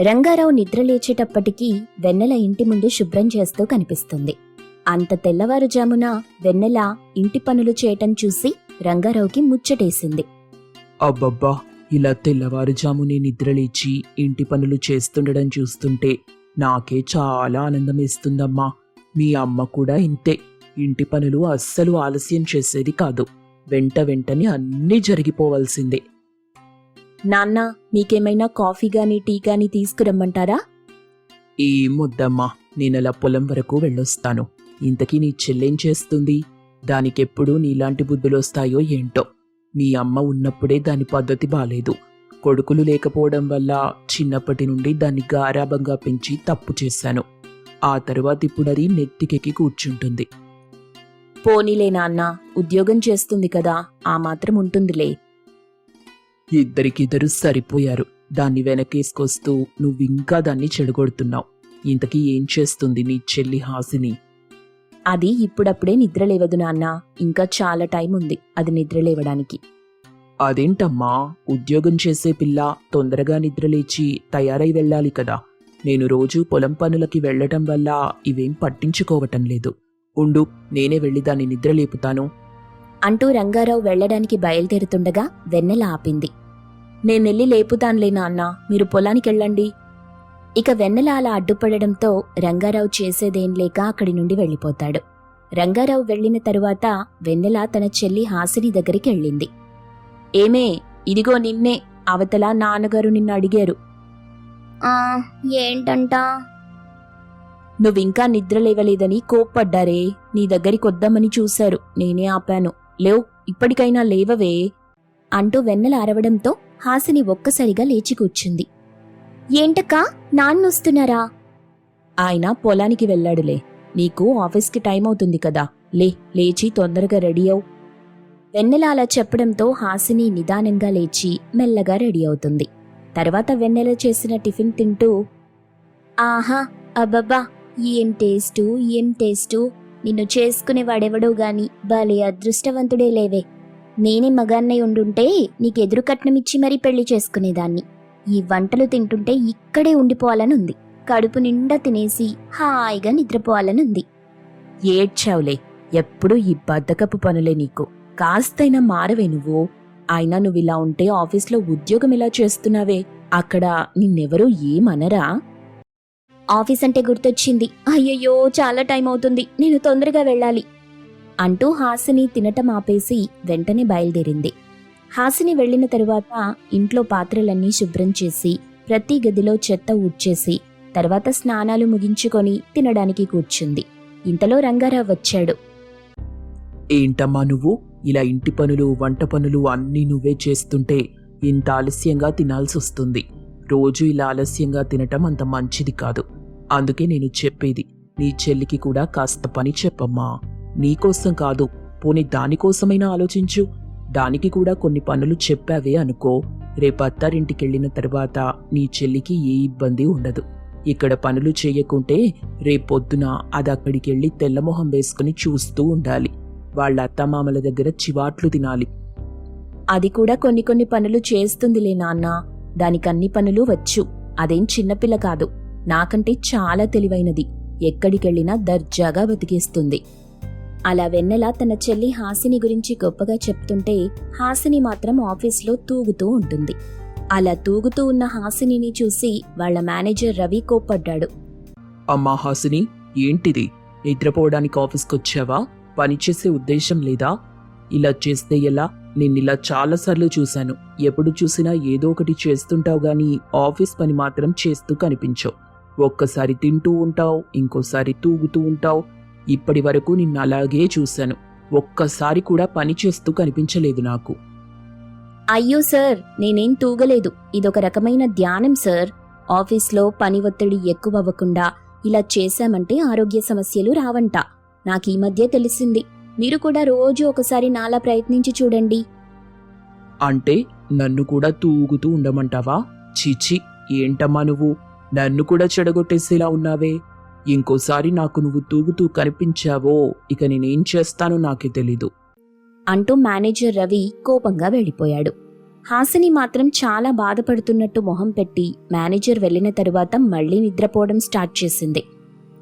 రంగారావు నిద్రలేచేటప్పటికీ వెన్నెల ఇంటి ముందు శుభ్రం చేస్తూ కనిపిస్తుంది. అంత తెల్లవారుజామున వెన్నెల ఇంటి పనులు చేయటం చూసి రంగారావుకి ముచ్చటేసింది. అబ్బబ్బా ఇలా తెల్లవారుజామునే నిద్రలేచి ఇంటి పనులు చేస్తుండడం చూస్తుంటే నాకే చాలా ఆనందమేస్తుందమ్మా. మీ అమ్మ కూడా ఇంతే. ఇంటి పనులు అస్సలు ఆలస్యం చేసేది కాదు. వెంట వెంటనే అన్నీ జరిగిపోవలసిందే. నాన్న మీకేమైనా కాఫీ గాని టీ గాని తీసుకురమ్మంటారా? ఏం వద్దమ్మా నేనలా పొలం వరకు వెళ్ళొస్తాను. ఇంతకీ నీ చెల్లేం చేస్తుంది? దానికెప్పుడు నీలాంటి బుద్ధులొస్తాయో ఏంటో. మీ అమ్మ ఉన్నప్పుడే దాని పద్ధతి బాలేదు. కొడుకులు లేకపోవడం వల్ల చిన్నప్పటి నుండి దాన్ని గారాబంగా పెంచి తప్పు చేశాను. ఆ తరువాత ఇప్పుడు అది నెత్తికెక్కి కూర్చుంటుంది. పోనీలే నాన్న ఉద్యోగం చేస్తుంది కదా ఆ మాత్రం ఉంటుందిలే. ఇద్దరికిద్దరు సరిపోయారు. దాన్ని వెనకేసుకొస్తూ నువ్వింకా దాన్ని చెడగొడుతున్నావు. ఇంతకీ ఏం చేస్తుంది నీ చెల్లి హాసిని? అది ఇప్పుడప్పుడే నిద్రలేవదు నాన్న. ఇంకా చాలా టైం ఉంది. అది నిద్రలేవడానికి అదేంటమ్మా? ఉద్యోగం చేసే పిల్ల తొందరగా నిద్రలేచి తయారై వెళ్ళాలి కదా. నేను రోజు పొలం పనులకి వెళ్ళటం వల్ల ఇవేం పట్టించుకోవటం లేదు. ఉండు నేనే వెళ్ళి దాన్ని నిద్రలేపుతాను అంటూ రంగారావు వెళ్ళడానికి బయలుదేరుతుండగా వెన్నెల ఆపింది. నేనెళ్ళి లేపుతానులే నాన్న మీరు పొలానికెళ్ళండి. ఇక వెన్నెల అలా అడ్డుపడడంతో రంగారావు చేసేదేం లేక అక్కడి నుండి వెళ్ళిపోతాడు. రంగారావు వెళ్ళిన తరువాత వెన్నెల తన చెల్లి హాసిని దగ్గరికి వెళ్ళింది ఏమే ఇదిగో నిన్నే అవతల నాన్నగారు నిన్ను అడిగారు. ఏంటంట? నువ్వింకా నిద్ర లేవలేదని కోప్పడ్డారే నీ దగ్గరికి వద్దామని చూశారు నేనే ఆపాను. లేవ్ ఇప్పటికైనా లేవవే అంటూ వెన్నెల అరవడంతో హాసిని ఒక్కసారిగా లేచి కూర్చుంది. ఏంటక్కా నాన్నొస్తున్నారా? ఆయన పొలానికి వెళ్ళాడులే. నీకు ఆఫీస్కి టైం అవుతుంది కదా. లే లేచి తొందరగా రెడీ అవు. వెన్నెల అలా చెప్పడంతో హాసిని నిదానంగా లేచి మెల్లగా రెడీ అవుతుంది. తర్వాత వెన్నెల చేసిన టిఫిన్ తింటూ ఆహా అబ్బబ్బా ఏం టేస్టు ఏం టేస్టు? నిన్ను చేసుకునే వాడెవడో గాని భలే అదృష్టవంతుడే లేవే. నేనే మగాన్నై ఉండుంటే నీకు ఎదురు కట్నమిచ్చి మరీ పెళ్ళి చేసుకునేదాన్ని. ఈ వంటలు తింటుంటే ఇక్కడే ఉండిపోవాలనుంది. కడుపు నిండా తినేసి హాయిగా నిద్రపోవాలనుంది. ఏడ్చావులే. ఎప్పుడు ఈ బద్దకపు పనులే నీకు. కాస్తైనా మారవే నువ్వు. అయినా నువ్విలా ఉంటే ఆఫీస్లో ఉద్యోగం ఎలా చేస్తున్నావే? అక్కడ నిన్నెవరూ ఏమనరా? ఆఫీస్ అంటే గుర్తొచ్చింది. అయ్యయ్యో చాలా టైం అవుతుంది నేను తొందరగా వెళ్ళాలి. అంటూ హాసిని తినటం ఆపేసి వెంటనే బయలుదేరింది. హాసిని వెళ్ళిన తరువాత ఇంట్లో పాత్రలన్నీ శుభ్రం చేసి ప్రతి గదిలో చెత్త ఊడ్చేసి తర్వాత స్నానాలు ముగించుకొని తినడానికి కూర్చుంది. ఇంతలో రంగారావు వచ్చాడు. ఏంటమ్మా నువ్వు? ఇలా ఇంటి పనులు వంట పనులు అన్నీ నువ్వే చేస్తుంటే ఇంత ఆలస్యంగా తినాల్సి వస్తుంది. రోజు ఇలా ఆలస్యంగా తినటం అంత మంచిది కాదు. అందుకే నేను చెప్పేది నీ చెల్లికి కూడా కాస్త పని చెప్పమ్మా. నీకోసం కాదు పోనీ దానికోసమైనా ఆలోచించు. దానికి కూడా కొన్ని పనులు చెప్పావే అనుకో. రేపు అత్తారింటికెళ్ళిన తర్వాత నీ చెల్లికి ఏ ఇబ్బంది ఉండదు. ఇక్కడ పనులు చేయకుంటే రేపొద్దున అది అక్కడికెళ్ళి తెల్లమొహం వేసుకుని చూస్తూ ఉండాలి. వాళ్ళ అత్తమామల దగ్గర చివాట్లు తినాలి. అది కూడా కొన్ని కొన్ని పనులు చేస్తుందిలే నాన్న. దానికన్ని పనులు వచ్చు. అదేం చిన్నపిల్ల కాదు. నాకంటే చాలా తెలివైనది. ఎక్కడికెళ్ళినా దర్జాగా బతికేస్తుంది. అలా వెన్నెల తన చెల్లి హాసిని గురించి గొప్పగా చెప్తుంటే హాసిని మాత్రం ఆఫీస్లో తూగుతూ ఉంటుంది. అలా తూగుతూ ఉన్న హాసినిని చూసి వాళ్ళ మేనేజర్ రవి కోప్పడ్డాడు. అమ్మా హాసిని ఏంటిది? నిద్రపోవడానికి ఆఫీస్కి వచ్చావా పనిచేసే ఉద్దేశం లేదా? ఇలా చేస్తే ఎలా? నిన్నిలా చాలాసార్లు చూశాను. ఎప్పుడు చూసినా ఏదో ఒకటి చేస్తుంటావు గాని ఆఫీస్ పని మాత్రం చేస్తూ కనిపించవు. ఒక్కసారి తింటూ ఉంటావు ఇంకోసారి తూగుతూ ఉంటావు ఇప్పటి వరకు నిన్ను అలాగే చూశాను. ఒక్కసారి కూడా పని చేస్తూ కనిపించలేదు నాకు. అయ్యో సార్ నేనేం తూగలేదు. ఇదొక రకమైన ధ్యానం సార్. ఆఫీస్లో పని ఒత్తిడి ఎక్కువ అవ్వకుండా ఇలా చేశామంటే ఆరోగ్య సమస్యలు రావంట. నాకు ఈ మధ్య తెలిసింది. మీరు కూడా రోజు ఒకసారి నాలా ప్రయత్నించి చూడండి. అంటే నన్ను కూడా తూగుతూ ఉండమంటావా? చీచి ఏంటమ్మా నువ్వు? నన్ను కూడా చెడగొట్టేసేలా ఉన్నావే? ఇంకోసారి నాకు నువ్వు తూగుతూ కనిపించావో ఇక నేనేం చేస్తానో నాకే తెలీదు. అంటూ మేనేజర్ రవి కోపంగా వెళ్ళిపోయాడు. హాసిని మాత్రం చాలా బాధపడుతున్నట్టు మొహం పెట్టి మేనేజర్ వెళ్ళిన తరువాత మళ్ళీ నిద్రపోవడం స్టార్ట్ చేసింది.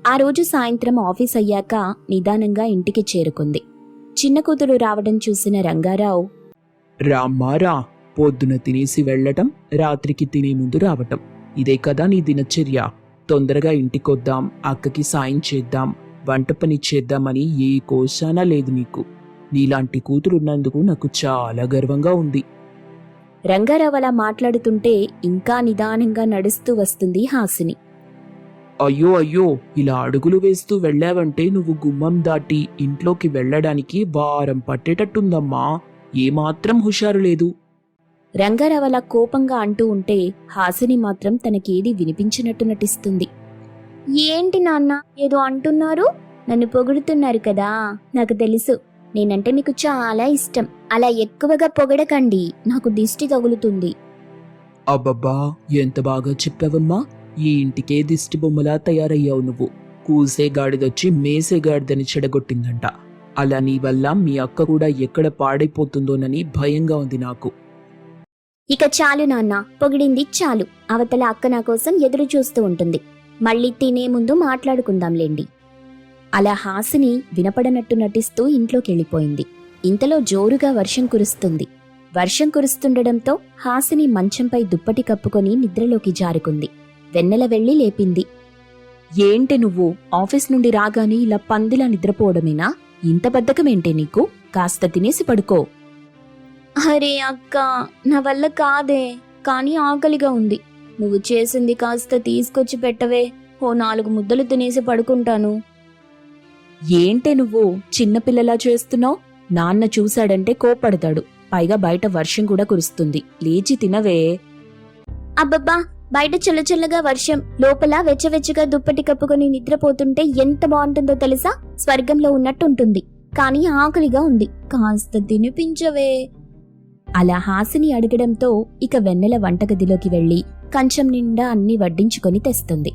ఆ రోజు సాయంత్రం ఆఫీస్ అయ్యాక నిదానంగా ఇంటికి చేరుకుంది. చిన్న కూతురు రావడం చూసిన రంగారావు రామ్మారా పొద్దున తినేసి వెళ్ళటం రాత్రికి తినే ముందు రావటం. ఇదే కదా నీ దినచర్య. తొందరగా ఇంటికొద్దాం అక్కకి సాయం చేద్దాం వంట పని చేద్దామని ఏ కోశానా లేదు నీకు. నీలాంటి కూతురున్నందుకు నాకు చాలా గర్వంగా ఉంది. రంగారావు అలా మాట్లాడుతుంటే ఇంకా నిదానంగా నడుస్తూ వస్తుంది హాసిని. అయ్యో అయ్యో ఇలా అడుగులు వేస్తూ వెళ్ళావంటే నువ్వు గుమ్మం దాటి ఇంట్లోకి వెళ్ళడానికి వారం పట్టేటట్టుందమ్మా. ఏమాత్రం హుషారు లేదు. రంగారావు అలా కోపంగా అంటూ ఉంటే హాసిని మాత్రం తనకేది వినిపించినట్టు నటిస్తుంది. ఏంటి నాన్న ఏదో అంటున్నారు? నన్ను పొగుడుతున్నారు కదా? నాకు తెలుసు. నేనంటే నీకు చాలా ఇష్టం. అలా ఎక్కువగా పొగడకండి. నాకు దిష్టి తగులుతుంది. అబ్బబ్బా ఎంత బాగా చెప్పావమ్మా. ఈ ఇంటికే దిష్టి బొమ్మలా తయారయ్యావు నువ్వు. కూసే గాడిదొచ్చి మేసే గాడిదని చెడగొట్టిందంట. అలా నీ వల్ల మీ అక్క కూడా ఎక్కడ పాడైపోతుందోనని భయంగా ఉంది నాకు. ఇక చాలు నాన్న పొగిడింది చాలు. అవతల అక్క నా కోసం ఎదురు చూస్తూ ఉంటుంది. మళ్ళీ తినే ముందు మాట్లాడుకుందాంలేండి అలా హాసిని వినపడనట్టు నటిస్తూ ఇంట్లోకెళ్ళిపోయింది. ఇంతలో జోరుగా వర్షం కురుస్తుంది. వర్షం కురుస్తుండడంతో హాసిని మంచంపై దుప్పటి కప్పుకొని నిద్రలోకి జారుకుంది. వెన్నెల వెళ్ళి లేపింది. ఏంటి నువ్వు? ఆఫీస్ నుండి రాగానే ఇలా పందిలా నిద్రపోవడమేనా? ఇంత బద్ధకమేంటే నీకు? కాస్త తినేసి పడుకో. అరే అక్క నా వల్ల కాదే కానీ ఆకలిగా ఉంది. నువ్వు చేసింది కాస్త తీసుకొచ్చి పెట్టవే. ఓ నాలుగు ముద్దలు తినేసి పడుకుంటాను. ఏంటే నువ్వు? చిన్నపిల్లలా చేస్తున్నావు? నాన్న చూశాడంటే కోపడతాడు పైగా బయట వర్షం కూడా కురుస్తుంది. లేచి తినవే. అబ్బబ్బా బయట చల్లచల్లగా వర్షం. లోపల వెచ్చవెచ్చగా దుప్పటి కప్పుకొని నిద్రపోతుంటే ఎంత బాగుంటుందో తెలుసా? స్వర్గంలో ఉన్నట్టుంటుంది. కానీ ఆకలిగా ఉంది. కాస్త తినిపించవే. అలా హాసిని అడగడంతో ఇక వెన్నెల వంటగదిలోకి వెళ్ళి కంచం నిండా అన్ని వడ్డించుకొని తెస్తుంది.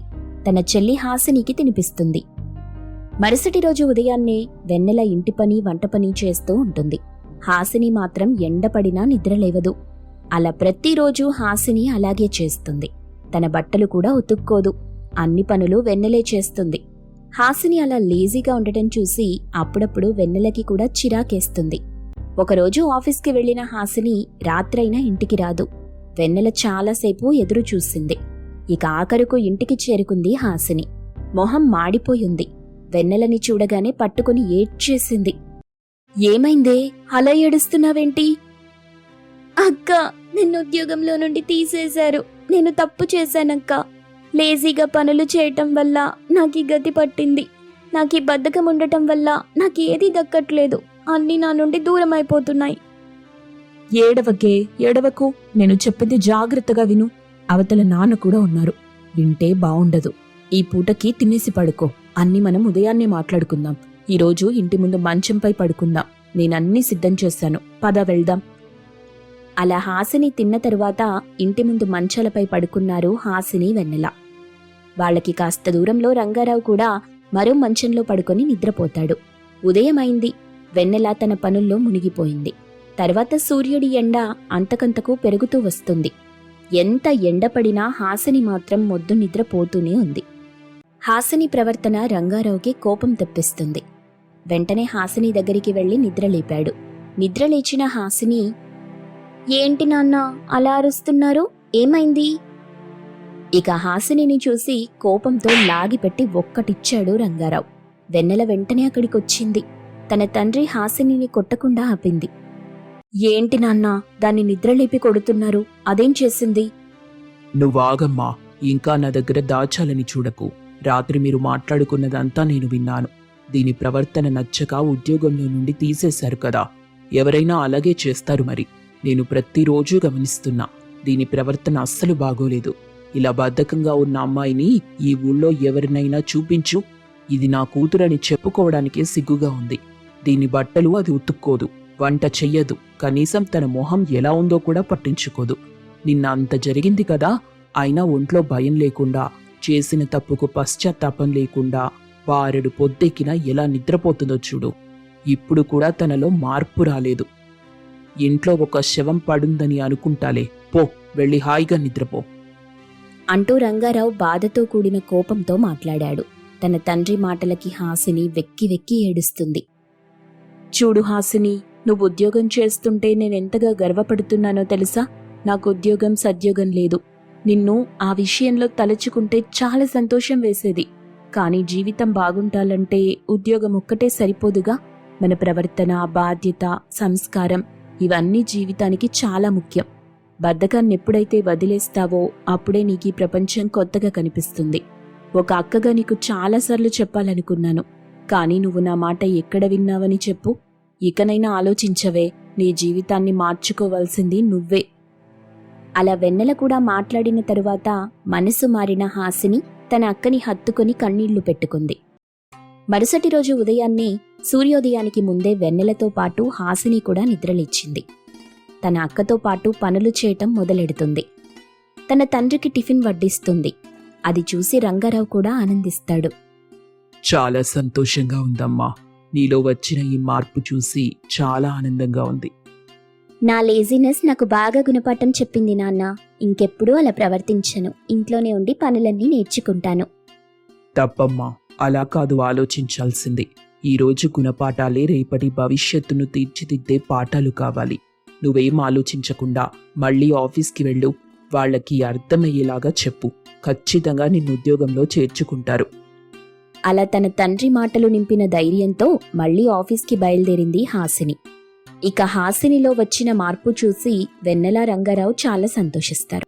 తన చెల్లి హాసినికి తినిపిస్తుంది. మరుసటి రోజు ఉదయాన్నే వెన్నెల ఇంటి పని వంట పని చేస్తూ ఉంటుంది. హాసిని మాత్రం ఎండపడినా నిద్రలేవదు అలా ప్రతిరోజు హాసిని అలాగే చేస్తుంది. తన బట్టలు కూడా ఉతుక్కోదు. అన్ని పనులు వెన్నెలే చేస్తుంది. హాసిని అలా లేజీగా ఉండటం చూసి అప్పుడప్పుడు వెన్నెలకి కూడా చిరాకేస్తుంది. ఒకరోజు ఆఫీస్కి వెళ్ళిన హాసిని రాత్రైనా ఇంటికి రాదు. వెన్నెల చాలాసేపు ఎదురు చూసింది. ఇక ఆఖరుకు ఇంటికి చేరుకుంది హాసిని. మొహం మాడిపోయింది. వెన్నెలని చూడగానే పట్టుకుని ఏడ్చేసింది. ఏమైందే? అలా ఏడుస్తున్నావేంటి? అక్క నిన్ను ఉద్యోగంలో నుండి తీసేశారు. నేను తప్పు చేశానక్క. లేజీగా పనులు చేయటం వల్ల నాకు ఈ గతి పట్టింది. నాకు ఈ బద్ధకం ఉండటం వల్ల నాకు ఏది దక్కట్లేదు. అన్నీ నా నుండి దూరం అయిపోతున్నాయి ఏడవకే ఏడవకు. నేను చెప్పింది జాగ్రత్తగా విను. అవతల నాన్న కూడా ఉన్నారు. వింటే బావుండదు. ఈ పూటకి తినేసి పడుకో. అన్ని మనం ఉదయాన్నే మాట్లాడుకుందాం. ఈరోజు ఇంటి ముందు మంచంపై పడుకుందాం. నేనన్నీ సిద్ధం చేశాను. పద వెళ్దాం. అలా హాసిని తిన్న తరువాత ఇంటి ముందు మంచాలపై పడుకున్నారు హాసిని వెన్నెల. వాళ్ళకి కాస్త దూరంలో రంగారావు కూడా మరో మంచంలో పడుకొని నిద్రపోతాడు. ఉదయమైంది. వెన్నెల తన పనుల్లో మునిగిపోయింది. తర్వాత సూర్యుడి ఎండ అంతకంతకు పెరుగుతూ వస్తుంది. ఎంత ఎండపడినా హాసిని మాత్రం మొద్దు నిద్రపోతూనే ఉంది. హాసిని ప్రవర్తన రంగారావుకి కోపం తెప్పిస్తుంది. వెంటనే హాసిని దగ్గరికి వెళ్ళి నిద్రలేపాడు. నిద్రలేచిన హాసిని ఏంటి నాన్న అలా అరుస్తున్నారు? ఏమైంది? ఇక హాసినిని చూసి కోపంతో లాగిపెట్టి ఒక్కటిచ్చాడు రంగారావు. వెన్నెల వెంటనే అక్కడికొచ్చింది. తన తండ్రి హాసినిని కొట్టకుండా ఆపింది. ఏంటి నాన్నా దాన్ని నిద్రలేపి కొడుతున్నారు అదేం చేసింది? నువ్వాగమ్మా ఇంకా నా దగ్గర దాచాలని చూడకు. రాత్రి మీరు మాట్లాడుకున్నదంతా నేను విన్నాను. దీని ప్రవర్తన నచ్చక ఉద్యోగంలో నుండి తీసేశారు కదా. ఎవరైనా అలాగే చేస్తారు మరి. నేను ప్రతిరోజు గమనిస్తున్నా. దీని ప్రవర్తన అస్సలు బాగోలేదు. ఇలా బద్ధకంగా ఉన్న అమ్మాయిని ఈ ఊళ్ళో ఎవరినైనా చూపించు. ఇది నా కూతురని చెప్పుకోవడానికే సిగ్గుగా ఉంది. దీని బట్టలు అది ఉతుక్కోదు. వంట చెయ్యదు. కనీసం తన మొహం ఎలా ఉందో కూడా పట్టించుకోదు. నిన్న అంత జరిగింది కదా? అయినా ఒంట్లో భయం లేకుండా చేసిన తప్పుకు పశ్చాత్తాపం లేకుండా వారెడు పొద్దెక్కినా ఎలా నిద్రపోతుందో చూడు. ఇప్పుడు కూడా తనలో మార్పు రాలేదు. ఇంట్లో ఒక శవం పడుందని అనుకుంటాలే. పో వెళ్ళి హాయిగా నిద్రపో. అంటూ రంగారావు బాధతో కూడిన కోపంతో మాట్లాడాడు. తన తండ్రి మాటలకి హాసిని వెక్కి వెక్కి ఏడుస్తుంది. చూడు హాసిని నువ్వు ఉద్యోగం చేస్తుంటే నేనెంతగా గర్వపడుతున్నానో తెలుసా? నాకు ఉద్యోగం సద్యోగం లేదు. నిన్ను ఆ విషయంలో తలుచుకుంటే చాలా సంతోషం వేసేది. కానీ జీవితం బాగుండాలంటే ఉద్యోగం ఒక్కటే సరిపోదుగా? మన ప్రవర్తన బాధ్యత సంస్కారం ఇవన్నీ జీవితానికి చాలా ముఖ్యం. బద్ధకాన్ని ఎప్పుడైతే వదిలేస్తావో అప్పుడే నీకు ఈ ప్రపంచం కొత్తగా కనిపిస్తుంది. ఒక అక్కగా నీకు చాలాసార్లు చెప్పాలనుకున్నాను. కానీ నువ్వు నా మాట ఎక్కడ విన్నావని చెప్పు. ఇకనైనా ఆలోచించవే నీ జీవితాన్ని మార్చుకోవాల్సింది నువ్వే. అలా వెన్నెల కూడా మాట్లాడిన తరువాత మనసు మారిన హాసిని తన అక్కని హత్తుకొని కన్నీళ్ళు పెట్టుకుంది. మరుసటి రోజు ఉదయాన్నే సూర్యోదయానికి ముందే వెన్నెలతో పాటు హాసిని కూడా నిద్రలేచింది. తన అక్కతో పాటు పనులు చేయటం మొదలెడుతుంది. తన తండ్రికి టిఫిన్ వడ్డిస్తుంది. అది చూసి రంగారావు కూడా ఆనందిస్తాడు. చాలా సంతోషంగా ఉందమ్మా. నీలో వచ్చిన ఈ మార్పు చూసి చాలా ఆనందంగా ఉంది. నా లేజినెస్ నాకు బాగా గుణపాఠం చెప్పింది నాన్న. ఇంకెప్పుడూ అలా ప్రవర్తించను. ఇంట్లోనే ఉండి పనులన్నీ నేర్చుకుంటాను. తప్పమ్మా అలా కాదు ఆలోచించాల్సింది. ఈ రోజు గుణపాఠాలే రేపటి భవిష్యత్తును తీర్చిదిద్దే పాఠాలు కావాలి. నువ్వేం ఆలోచించకుండా మళ్ళీ ఆఫీస్కి వెళ్ళు. వాళ్ళకి అర్థమయ్యేలాగా చెప్పు. ఖచ్చితంగా నిన్ను ఉద్యోగంలో చేర్చుకుంటారు. అలా తన తండ్రి మాటలు నింపిన ధైర్యంతో మళ్ళీ ఆఫీస్కి బయలుదేరింది హాసిని. ఇక హాసినిలో వచ్చిన మార్పు చూసి వెన్నెల రంగారావు చాలా సంతోషిస్తారు.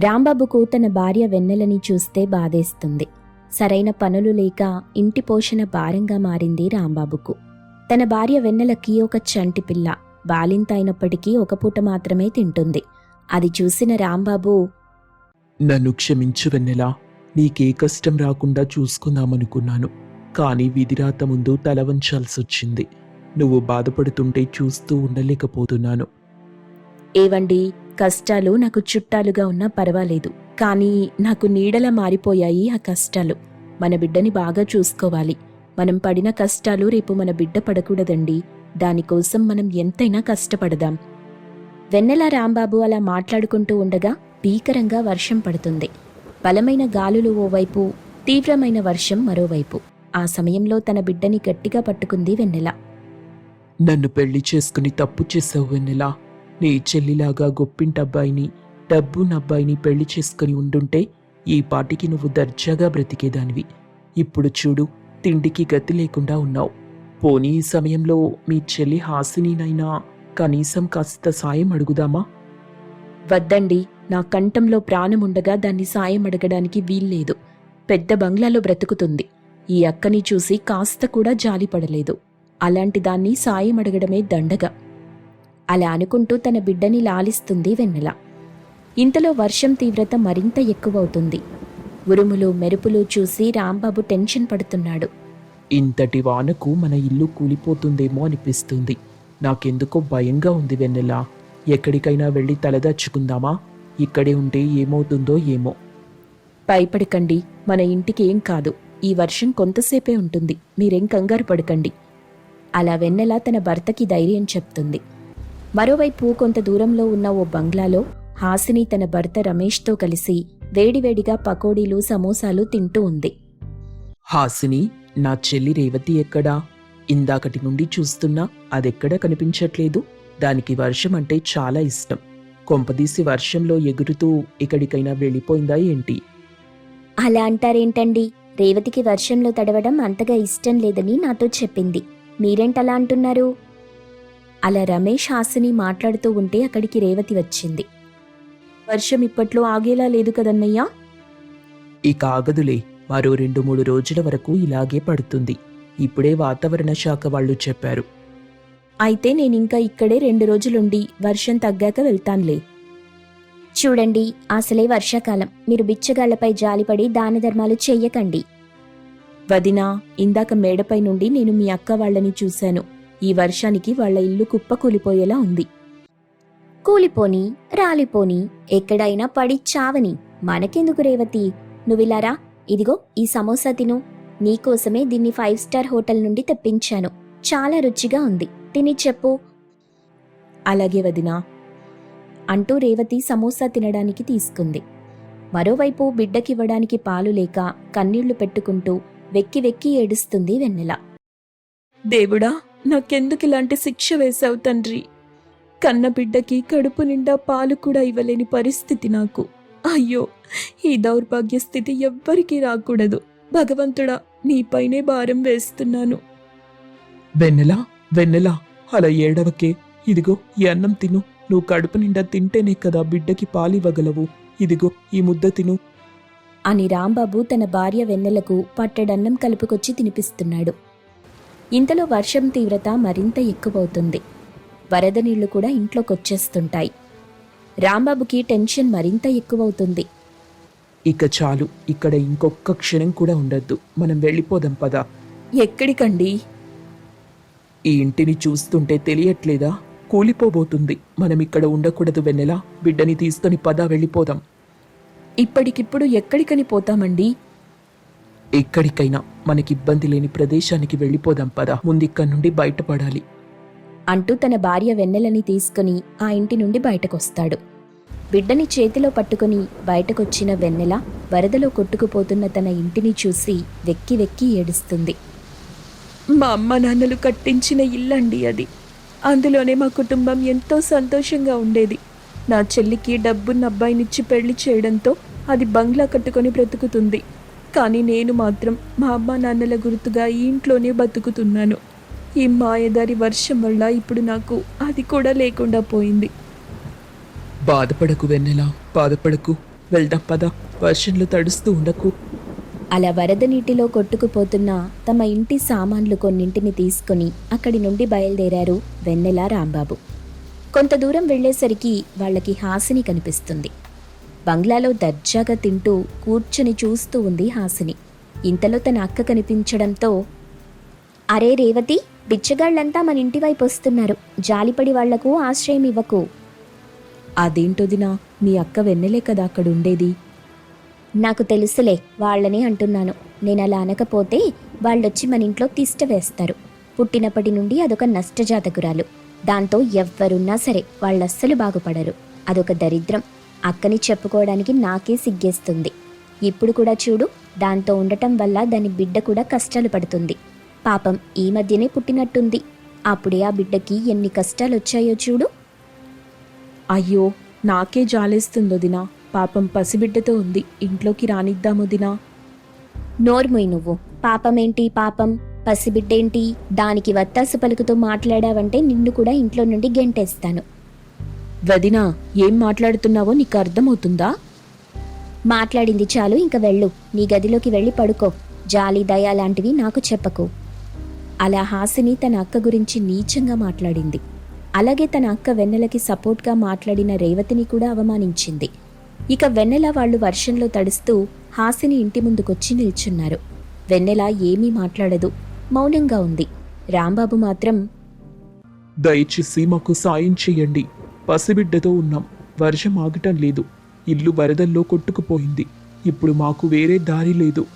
రాంబాబుకు తన భార్య వెన్నెలని చూస్తే బాధేస్తుంది. సరైన పనులు లేక ఇంటి పోషణ భారంగా మారింది రాంబాబుకు. తన భార్య వెన్నెలకి ఒక చంటి పిల్ల బాలింత అయినప్పటికీ ఒక పూట మాత్రమే తింటుంది. అది చూసిన రాంబాబు నన్ను క్షమించు వెన్నెలా? నీకే కష్టం రాకుండా చూసుకుందామనుకున్నాను. కానీ విధిరాత ముందు తల వంచాల్సొచ్చింది. నువ్వు బాధపడుతుంటే చూస్తూ ఉండలేకపోతున్నాను. ఏవండి కష్టాలు నాకు చుట్టాలుగా ఉన్నా పర్వాలేదు. కానీ నాకు నీడలా మారిపోయాయి ఆ కష్టాలు. మన బిడ్డని బాగా చూసుకోవాలి. మనం పడిన కష్టాలు రేపు మన బిడ్డ పడకూడదండి. దానికోసం మనం ఎంతైనా కష్టపడదాం. వెన్నెల రాంబాబు అలా మాట్లాడుకుంటూ ఉండగా భీకరంగా వర్షం పడుతుంది. బలమైన గాలులు ఓవైపు తీవ్రమైన వర్షం మరోవైపు. ఆ సమయంలో తన బిడ్డని గట్టిగా పట్టుకుంది వెన్నెల. నన్ను పెళ్ళి చేసుకుని తప్పు చేసావు వెన్నెలా. నీ చెల్లిలాగా గొప్పింటబ్బాయిని డబ్బునబ్బాయిని పెళ్ళి చేసుకుని ఉండుంటే ఈ పాటికి నువ్వు దర్జాగా బ్రతికేదానివి. ఇప్పుడు చూడు తిండికి గతి లేకుండా ఉన్నావు. పోనీ ఈ సమయంలో మీ చెల్లి హాసినినైనా కనీసం కాస్త సాయం అడుగుదామా? వద్దండి. నా కంఠంలో ప్రాణముండగా దాన్ని సాయం అడగడానికి వీల్లేదు. పెద్ద బంగ్లాలో బ్రతుకుతుంది. ఈ అక్కని చూసి కాస్త కూడా జాలిపడలేదు అలాంటి దాన్ని సాయం అడగడమే దండగా. అలా అనుకుంటూ తన బిడ్డని లాలిస్తుంది వెన్నెల. ఇంతలో వర్షం తీవ్రత మరింత ఎక్కువవుతుంది. ఉరుములు మెరుపులు చూసి రాంబాబు టెన్షన్ పడుతున్నాడు. ఇంతటి వానకు మన ఇల్లు కూలిపోతుందేమో అనిపిస్తుంది. నాకెందుకో భయంగా ఉంది వెన్నెల. ఎక్కడికైనా వెళ్ళి తలదాచుకుందామా? ఇక్కడే ఉంటే ఏమవుతుందో ఏమో. భయపడకండి మన ఇంటికి ఏం కాదు. ఈ వర్షం కొంతసేపే ఉంటుంది మీరేం కంగారు పడకండి. అలా వెన్నెల తన భర్తకి ధైర్యం చెప్తుంది. మరోవైపు కొంత దూరంలో ఉన్న ఓ బంగ్లాలో హాసిని తన భర్త రమేష్తో కలిసి వేడివేడిగా పకోడీలు సమోసాలు తింటూ ఉంది. హాసిని నా చెల్లి రేవతి ఎక్కడా? ఇందాకటి నుండి చూస్తున్నా అదెక్కడా కనిపించట్లేదు. దానికి వర్షం అంటే చాలా ఇష్టం. కొంపదీసి వర్షంలో ఎగురుతూ ఎక్కడికైనా వెళ్ళిపోయిందా ఏంటి? అలా అంటారేంటండి? రేవతికి వర్షంలో తడవడం అంతగా ఇష్టం లేదని నాతో చెప్పింది. మీరేంటలా అంటున్నారు? అలా రమేష్ హాసిని మాట్లాడుతూ ఉంటే అక్కడికి రేవతి వచ్చింది. వర్షం ఇప్పట్లో ఆగేలా లేదు కదన్నయ్యా? ఇక ఆగదులే. మరో రెండు మూడు రోజుల వరకు ఇలాగే పడుతుంది. ఇప్పుడే వాతావరణ శాఖ వాళ్ళు చెప్పారు. అయితే నేనింకా ఇక్కడే రెండు రోజులుండి వర్షం తగ్గాక వెళ్తాన్లే. చూడండి అసలే వర్షాకాలం. మీరు బిచ్చగాళ్ళపై జాలిపడి దాన ధర్మాలు చెయ్యకండి. వదినా ఇందాక మేడపై నుండి నేను మీ అక్క వాళ్ళని చూశాను. ఈ వర్షానికి వాళ్ళ ఇల్లు కుప్పకూలిపోయేలా ఉంది. కూలిపోని రాలిపోని ఎక్కడైనా పడి చావని. మనకెందుకు రేవతి? నువ్విలారా? ఇదిగో ఈ సమోసా తిను. నీకోసమే దీన్ని ఫైవ్ స్టార్ హోటల్ నుండి తెప్పించాను. చాలా రుచిగా ఉంది. తిని చెప్పు. అలాగే వదినా. అంటూ రేవతి సమోసా తినడానికి తీసుకుంది. మరోవైపు బిడ్డకివ్వడానికి పాలు లేక కన్నీళ్ళు పెట్టుకుంటూ వెక్కి వెక్కి ఏడుస్తుంది వెన్నెల. దేవుడా నాకెందుకు ఇలాంటి శిక్ష వేశావు తండ్రి? కన్న బిడ్డకి కడుపు నిండా పాలు కూడా ఇవ్వలేని పరిస్థితి నాకు. అయ్యో ఈ దౌర్భాగ్య స్థితి ఎవ్వరికీ రాకూడదు. భగవంతుడా నీపైనే భారం వేస్తున్నాను. వెన్నెలా వెన్నెలా అలా ఏడవకే. ఇదిగో ఈ అన్నం తిను. నువ్వు కడుపు నిండా తింటేనే కదా బిడ్డకి పాలివ్వగలవు. ఇదిగో ఈ ముద్ద తిను. అని రాంబాబు తన భార్య వెన్నెలకు పట్టెడన్నం కలుపుకొచ్చి తినిపిస్తున్నాడు. ఇంతలో వర్షం తీవ్రత మరింత ఎక్కువవుతుంది. వరద నీళ్ళు కూడా ఇంట్లోకొచ్చేస్తుంటాయి. రాంబాబుకి టెన్షన్ మరింత ఎక్కువవుతుంది. ఇక చాలు. ఇక్కడ ఇంకొక్క క్షణం కూడా ఉండద్దు. మనం వెళ్ళిపోదాం పదా. ఎక్కడికండి? ఈ ఇంటిని చూస్తుంటే తెలియట్లేదా? కూలిపోబోతుంది. మనం ఇక్కడ ఉండకూడదు వెన్నెలా. బిడ్డని తీసుకొని పదా వెళ్ళిపోదాం. ఇప్పటికిప్పుడు ఎక్కడికని పోతామండి? ఎక్కడికైనా. మనకి ఇబ్బంది లేని ప్రదేశానికి వెళ్ళిపోదాం పదా. ముందిక్కడి నుండి బయటపడాలి. అంటూ తన భార్య వెన్నెలని తీసుకుని ఆ ఇంటి నుండి బయటకొస్తాడు. బిడ్డని చేతిలో పట్టుకుని బయటకొచ్చిన వెన్నెల వరదలో కొట్టుకుపోతున్న తన ఇంటిని చూసి వెక్కి వెక్కి ఏడుస్తుంది. మా అమ్మ నాన్నలు కట్టించిన ఇల్లండి అది. అందులోనే మా కుటుంబం ఎంతో సంతోషంగా ఉండేది. నా చెల్లికి డబ్బున్న అబ్బాయినిచ్చి పెళ్ళి చేయడంతో అది బంగ్లా కట్టుకొని బ్రతుకుతుంది. కానీ నేను మాత్రం మా అమ్మ నాన్నల గుర్తుగా ఈ ఇంట్లోనే బతుకుతున్నాను. ఈ మాయదారి వర్షం వల్ల ఇప్పుడు నాకు అది కూడా లేకుండా పోయింది. బాధపడకు వెన్నెలా బాధపడకు. వెళ్దాం పదా. వర్షంలో తడుస్తూ ఉండకు. అలా వరద నీటిలో కొట్టుకుపోతున్న తమ ఇంటి సామాన్లు కొన్నింటిని తీసుకుని అక్కడి నుండి బయలుదేరారు వెన్నెల రాంబాబు. కొంత దూరం వెళ్ళేసరికి వాళ్ళకి హాసిని కనిపిస్తుంది. బంగ్లాలో దర్జాగా తింటూ కూర్చుని చూస్తూ ఉంది హాసిని. ఇంతలో తన అక్క కనిపించడంతో అరే రేవతి బిచ్చగాళ్ళంతా మన ఇంటి వైపు వస్తున్నారు. జాలిపడి వాళ్ళకు ఆశ్రయం ఇవ్వకు. అదేంటొదినా మీ అక్క వెన్నెలే కదా అక్కడ ఉండేది. నాకు తెలుసులే వాళ్ళని అంటున్నాను. నేను అలా అనకపోతే వాళ్ళొచ్చి మన ఇంట్లో తిష్ట వేస్తారు. పుట్టినప్పటి నుండి అదొక నష్టజాతకురాలు. దాంతో ఎవ్వరున్నా సరే వాళ్ళస్సలు బాగుపడరు. అదొక దరిద్రం. అక్కని చెప్పుకోవడానికి నాకే సిగ్గేస్తుంది. ఇప్పుడు కూడా చూడు దాంతో ఉండటం వల్ల దాని బిడ్డ కూడా కష్టాలు పడుతుంది. పాపం ఈ మధ్యనే పుట్టినట్టుంది. అప్పుడే ఆ బిడ్డకి ఎన్ని కష్టాలు వచ్చాయో చూడు. అయ్యో నాకే జాలేస్తుందో దినా పాపం పసిబిడ్డతో ఉంది. ఇంట్లోకి రానిద్దాము దినా నోర్మొయ్ నువ్వు. పాపమేంటి పాపం? పసిబిడ్డేంటి? దానికి వత్తాసు పలుకుతూ మాట్లాడావంటే నిన్ను కూడా ఇంట్లో నుండి గెంటేస్తాను. వదినా ఏం మాట్లాడుతున్నావో నీకు అర్థమవుతుందా? మాట్లాడింది చాలు ఇంక వెళ్ళు. నీ గదిలోకి వెళ్ళి పడుకో. జాలి దయ లాంటివి నాకు చెప్పకు. అలా హాసిని తన అక్క గురించి నీచంగా మాట్లాడింది. అలాగే తన అక్క వెన్నెలకి సపోర్ట్గా మాట్లాడిన రేవతిని కూడా అవమానించింది. ఇక వెన్నెల వాళ్ళు వర్షంలో తడుస్తూ హాసిని ఇంటి ముందుకొచ్చి నిల్చున్నారు. వెన్నెల ఏమీ మాట్లాడదు. మౌనంగా ఉంది. రాంబాబు మాత్రం దయచేసి మాకు సాయం చేయండి. పసిబిడ్డతో ఉన్నాం. వర్షం ఆగటం లేదు. ఇల్లు వరదల్లో కొట్టుకుపోయింది. ఇప్పుడు మాకు వేరే దారి లేదు.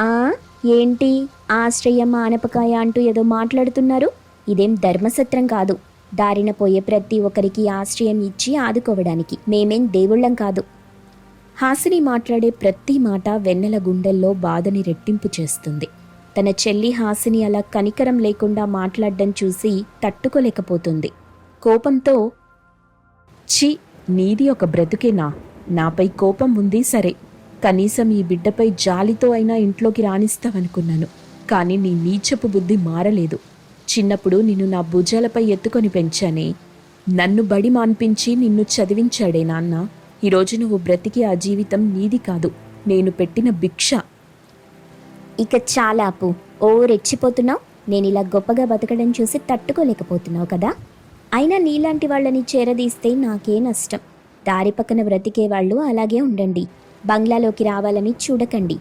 ఆ? ఏంటి? ఆశ్రయం ఆనపకాయ అంటూ ఏదో మాట్లాడుతున్నారు? ఇదేం ధర్మసత్రం కాదు. దారిన పోయే ప్రతి ఒక్కరికి ఆశ్రయం ఇచ్చి ఆదుకోవడానికి మేమేం దేవుళ్ళం కాదు. హాసిని మాట్లాడే ప్రతి మాట వెన్నెల గుండెల్లో బాధని రెట్టింపు చేస్తుంది. తన చెల్లి హాసిని అలా కనికరం లేకుండా మాట్లాడడం చూసి తట్టుకోలేకపోతుంది. కోపంతో ఛీ నీది ఒక బ్రతుకేనా? నాపై కోపం ఉంది సరే. కనీసం ఈ బిడ్డపై జాలితో అయినా ఇంట్లోకి రాణిస్తావనుకున్నాను కానీ నీ నీచపు బుద్ధి మారలేదు. చిన్నప్పుడు నిన్ను నా భుజాలపై ఎత్తుకొని పెంచానే. నన్ను బడి మాన్పించి నిన్ను చదివించాడే నాన్న. ఈరోజు నువ్వు బ్రతికి ఆ జీవితం నీది కాదు. నేను పెట్టిన భిక్ష. ఇక చాలా అప్పు. ఓ రెచ్చిపోతున్నావు. నేను ఇలా గొప్పగా బతకడం చూసి తట్టుకోలేకపోతున్నావు కదా. అయినా నీలాంటి వాళ్ళని చేరదీస్తే నాకే నష్టం. దారి పక్కన బ్రతికే వాళ్ళు అలాగే ఉండండి. బంగ్లాలోకి రావాలని చూడకండి.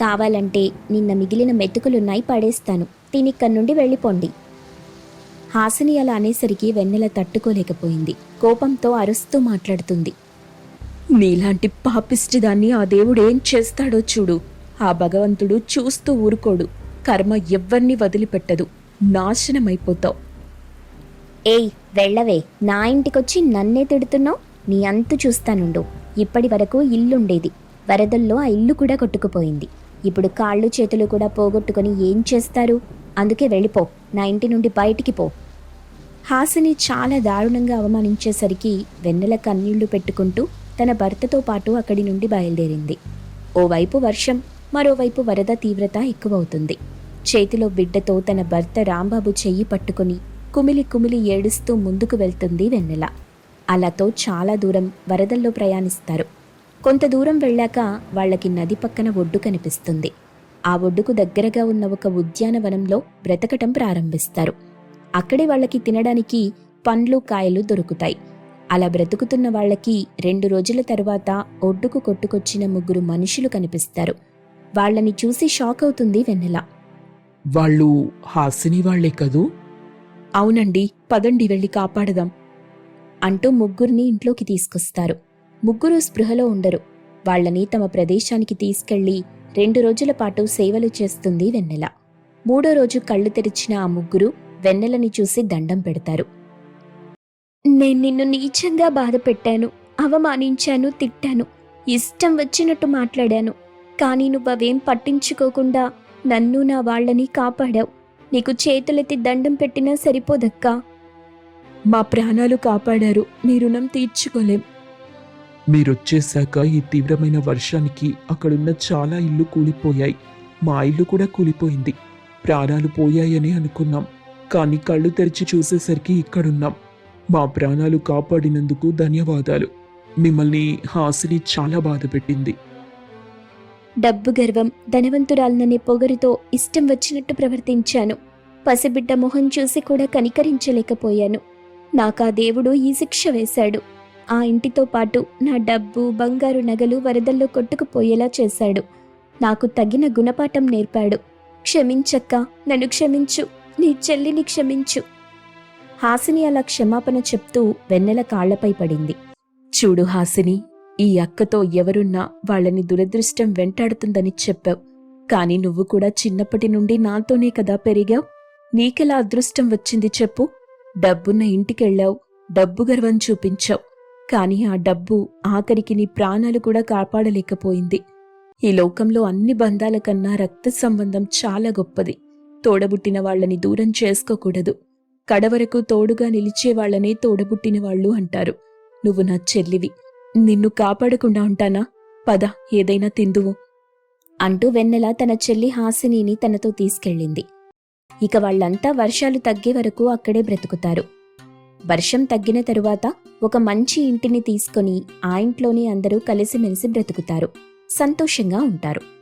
కావాలంటే నిన్న మిగిలిన మెతుకులున్నాయి పడేస్తాను. తినిక్కడి నుండి వెళ్ళిపోండి. హాసిని అలా అనేసరికి వెన్నెల తట్టుకోలేకపోయింది. కోపంతో అరుస్తూ మాట్లాడుతుంది. నీలాంటి పాపిష్టి దాన్ని ఆ దేవుడు ఏం చేస్తాడో చూడు. ఆ భగవంతుడు చూస్తూ ఊరుకోడు. కర్మ ఎవ్వర్ని వదిలిపెట్టదు. నాశనమైపోతావు. ఏయ్ వెళ్ళవే. నా ఇంటికొచ్చి నన్నే తిడుతున్నావు? నీ అంతు చూస్తానుండు. ఇప్పటి వరకు ఇల్లుండేది. వరదల్లో ఆ ఇల్లు కూడా కొట్టుకుపోయింది. ఇప్పుడు కాళ్ళు చేతులు కూడా పోగొట్టుకొని ఏం చేస్తారు? అందుకే వెళ్ళిపో. నా ఇంటి నుండి బయటికి పో. హాసిని చాలా దారుణంగా అవమానించేసరికి వెన్నెల కన్నీళ్ళు పెట్టుకుంటూ తన భర్తతో పాటు అక్కడి నుండి బయలుదేరింది. ఓవైపు వర్షం మరోవైపు వరద తీవ్రత ఎక్కువవుతుంది. చేతిలో బిడ్డతో తన భర్త రాంబాబు చెయ్యి పట్టుకుని కుమిలి కుమిలి ఏడుస్తూ ముందుకు వెళ్తుంది వెన్నెల. అలాతో చాలా దూరం వరదల్లో ప్రయాణిస్తారు. కొంత దూరం వెళ్ళాక వాళ్ళకి నది పక్కన ఒడ్డు కనిపిస్తుంది. ఆ ఒడ్డుకు దగ్గరగా ఉన్న ఒక ఉద్యానవనంలో బ్రతకటం ప్రారంభిస్తారు. అక్కడే వాళ్ళకి తినడానికి పండ్లు కాయలు దొరుకుతాయి. అలా బ్రతుకుతున్న వాళ్ళకి రెండు రోజుల తరువాత ఒడ్డుకు కొట్టుకొచ్చిన ముగ్గురు మనుషులు కనిపిస్తారు. వాళ్ళని చూసి షాక్ అవుతుంది వెన్నెల. వాళ్ళు హాసిని వాళ్ళే కదూ? అవునండి పదండి వెళ్ళి కాపాడదాం అంటూ ముగ్గురిని ఇంట్లోకి తీసుకొస్తారు. ముగ్గురు స్పృహలో ఉండరు. వాళ్ళని తమ ప్రదేశానికి తీసుకెళ్ళి రెండు రోజుల పాటు సేవలు చేస్తుంది వెన్నెల. మూడో రోజు కళ్ళు తెరిచిన ఆ ముగ్గురు వెన్నెలని చూసి దండం పెడతారు. నేను నిన్ను నీచంగా బాధ పెట్టాను అవమానించాను తిట్టాను ఇష్టం వచ్చినట్టు మాట్లాడాను. కానీ నువ్వవేం పట్టించుకోకుండా నన్ను నా వాళ్ళని కాపాడావు. నీకు చేతులెత్తి దండం పెట్టినా సరిపోదక్కా? మా ప్రాణాలు కాపాడారు. మీ రుణం తీర్చుకోలేం. మీరొచ్చేశాక ఈ తీవ్రమైన వర్షానికి అక్కడున్న చాలా ఇల్లు కూలిపోయాయి. మా ఇల్లు కూడా కూలిపోయింది. ప్రాణాలు పోయాయని అనుకున్నాం. కానీ కళ్ళు తెరిచి చూసేసరికి ఇక్కడున్నాం. మా ప్రాణాలు కాపాడినందుకు ధన్యవాదాలు. మిమ్మల్ని హాసిని చాలా బాధ పెట్టింది. డబ్బు గర్వం ధనవంతురాలననే పొగరుతో ఇష్టం వచ్చినట్టు ప్రవర్తించాను. పసిబిడ్డ మొహం చూసి కూడా కనికరించలేకపోయాను. నాకా దేవుడు ఈ శిక్ష వేశాడు. ఆ ఇంటితో పాటు నా డబ్బు బంగారు నగలు వరదల్లో కొట్టుకుపోయేలా చేశాడు. నాకు తగిన గుణపాఠం నేర్పాడు. క్షమించక్క నన్ను క్షమించు నీ చెల్లిని క్షమించు. హాసిని అలా క్షమాపణ చెప్తూ వెన్నెల కాళ్ళపై పడింది. చూడు హాసిని ఈ అక్కతో ఎవరున్నా వాళ్ళని దురదృష్టం వెంటాడుతుందని చెప్పావు. కాని నువ్వు కూడా చిన్నప్పటి నుండి నాతోనే కదా పెరిగావు. నీకెలా అదృష్టం వచ్చింది చెప్పు. డబ్బున్న ఇంటికెళ్ళావు. డబ్బు గర్వం చూపించావు. కాని ఆ డబ్బు ఆఖరికి నీ ప్రాణాలు కూడా కాపాడలేకపోయింది. ఈ లోకంలో అన్ని బంధాల కన్నా రక్త సంబంధం చాలా గొప్పది. తోడబుట్టిన వాళ్ళని దూరం చేసుకోకూడదు. కడవరకు తోడుగా నిలిచే వాళ్ళనే తోడబుట్టిన వాళ్ళు అంటారు. నువ్వు నా చెల్లివి. నిన్ను కాపాడకుండా ఉంటానా? పద ఏదైనా తిందువు. అంటూ వెన్నెల తన చెల్లి హాసినిని తనతో తీసుకెళ్ళింది. ఇక వాళ్ళంతా వర్షాలు తగ్గే వరకు అక్కడే బ్రతుకుతారు. వర్షం తగ్గిన తరువాత ఒక మంచి ఇంటిని తీసుకొని ఆ ఇంట్లోనే అందరూ కలిసిమెలిసి బ్రతుకుతారు. సంతోషంగా ఉంటారు.